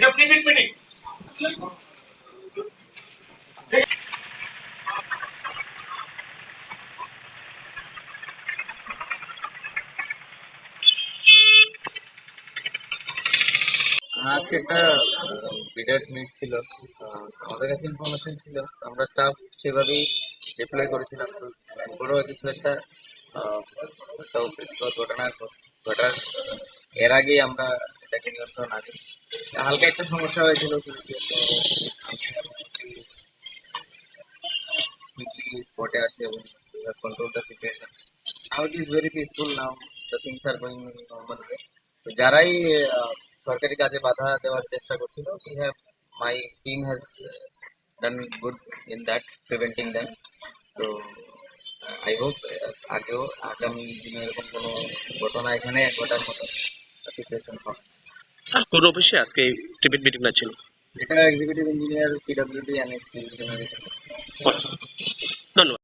এটা প্রিভিট মিটিং আজকে একটা বিডার্স মিট ছিল। আমাদের কাছে ইনফরমেশন ছিল। আমরা স্টাফ সেভাবেই ডিপ্লয় করেছিলাম। তো উপরেও কিছু একটা ঘটনা ঘটার, এর আগেই আমরা এটাকে নিয়ন্ত্রণ আনি হালকা একটা সমস্যা হয়েছিল পুলিশে তো কুইকলি স্পটে আসে এবং control the situation now it is very peaceful now the things are going normal way তো যারাই আহ, সরকারি কাজে বাধা দেওয়ার চেষ্টা করছিল we have my team has done good in that preventing them তো আই হোপ আগেও আগামী দিনে এরকম কোনো ঘটনা এখানে ঘটার মতো সিচুয়েশন হবে স্যার কোন অফিসে আজকে টিভিট মিটিং না ছিল? এটা এক্সিকিউটিভ ইঞ্জিনিয়ার পিডব্লিউডি অ্যানেক্স ধন্যবাদ।